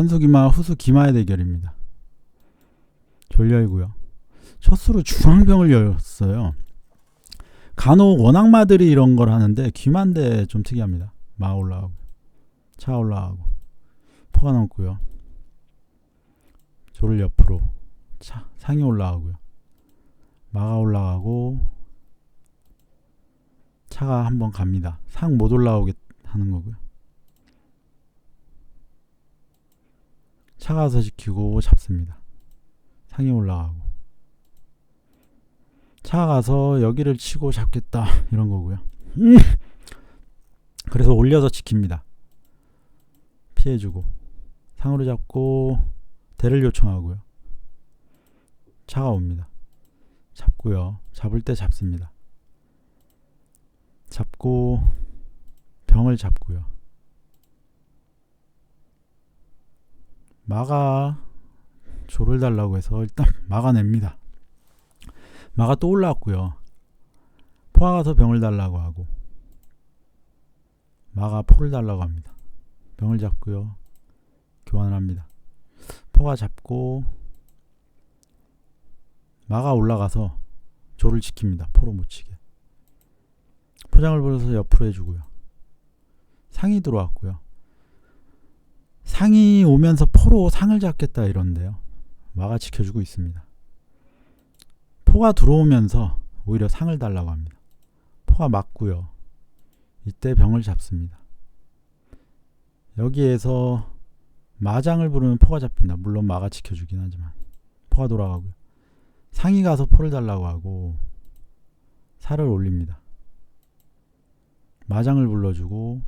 전수기마 후수 기마의 대결입니다. 졸려이고요. 첫 수로 중앙병을 열었어요. 간혹 원악마들이 이런 걸 하는데 귀만대 좀 특이합니다. 마 올라가고 차 올라가고 포가 넘고요. 조를 옆으로 차 상이 올라가고요. 마가 올라가고 차가 한번 갑니다. 상 못 올라오게 하는 거고요. 차가 와서 지키고 잡습니다. 상이 올라가고 차가 가서 여기를 치고 잡겠다 이런 거고요. 음! 그래서 올려서 지킵니다. 피해주고 상으로 잡고 대를 요청하고요. 차가 옵니다. 잡고요. 잡을 때 잡습니다. 잡고 병을 잡고요. 마가 조를 달라고 해서 일단 막아냅니다. 마가 또 올라왔고요. 포가 가서 병을 달라고 하고 마가 포를 달라고 합니다. 병을 잡고요. 교환을 합니다. 포가 잡고 마가 올라가서 조를 지킵니다. 포로 못 치게. 포장을 불어서 옆으로 해주고요. 상이 들어왔고요. 상이 오면서 포로 상을 잡겠다 이런데요. 마가 지켜주고 있습니다. 포가 들어오면서 오히려 상을 달라고 합니다. 포가 맞고요. 이때 병을 잡습니다. 여기에서 마장을 부르면 포가 잡힌다. 물론 마가 지켜주긴 하지만 포가 돌아가고요. 상이 가서 포를 달라고 하고 살을 올립니다. 마장을 불러주고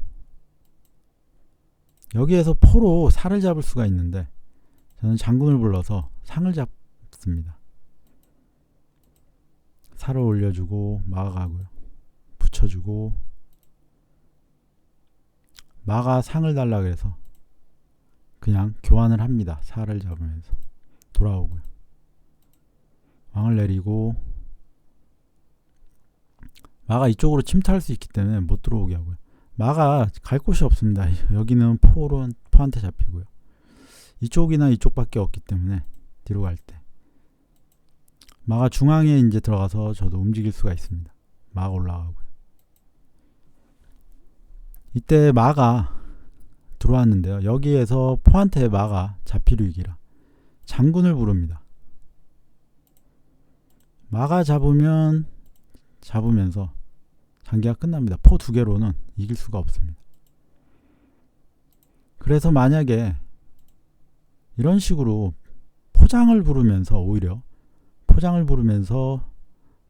여기에서 포로 살을 잡을 수가 있는데 저는 장군을 불러서 상을 잡습니다. 살을 올려주고 마가 가고요. 붙여주고 마가 상을 달라 그래서 그냥 교환을 합니다. 살을 잡으면서 돌아오고요. 왕을 내리고 마가 이쪽으로 침투할 수 있기 때문에 못 들어오게 하고요. 마가 갈 곳이 없습니다. 여기는 포로 포한테 잡히고요. 이쪽이나 이쪽밖에 없기 때문에 뒤로 갈 때. 마가 중앙에 이제 들어가서 저도 움직일 수가 있습니다. 마가 올라가고요. 이때 마가 들어왔는데요. 여기에서 포한테 마가 잡히를 이기라. 장군을 부릅니다. 마가 잡으면 잡으면서 장기가 끝납니다. 포 두 개로는 이길 수가 없습니다. 그래서 만약에 이런 식으로 포장을 부르면서 오히려 포장을 부르면서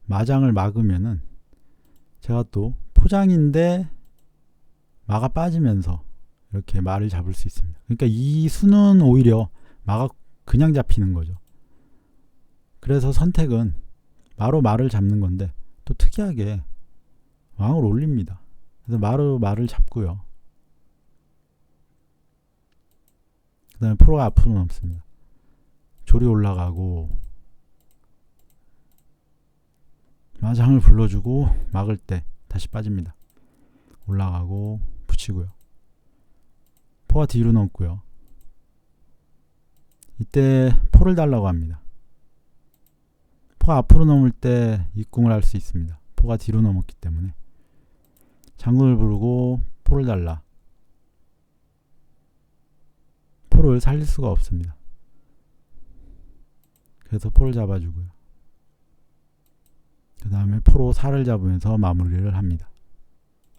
마장을 막으면은 제가 또 포장인데 마가 빠지면서 이렇게 말을 잡을 수 있습니다. 그러니까 이 수는 오히려 마가 그냥 잡히는 거죠. 그래서 선택은 마로 말을 잡는 건데 또 특이하게 왕을 올립니다. 그래서 마로 말을 잡고요. 그 다음에 프로가 앞으로 넘습니다. 조리 올라가고 마장을 불러주고 막을 때 다시 빠집니다. 올라가고 붙이고요. 포가 뒤로 넘고요. 이때 포를 달라고 합니다. 포가 앞으로 넘을 때 입궁을 할 수 있습니다. 포가 뒤로 넘었기 때문에 장군을 부르고 포를 달라. 포를 살릴 수가 없습니다. 그래서 포를 잡아주고요. 그 다음에 포로 살을 잡으면서 마무리를 합니다.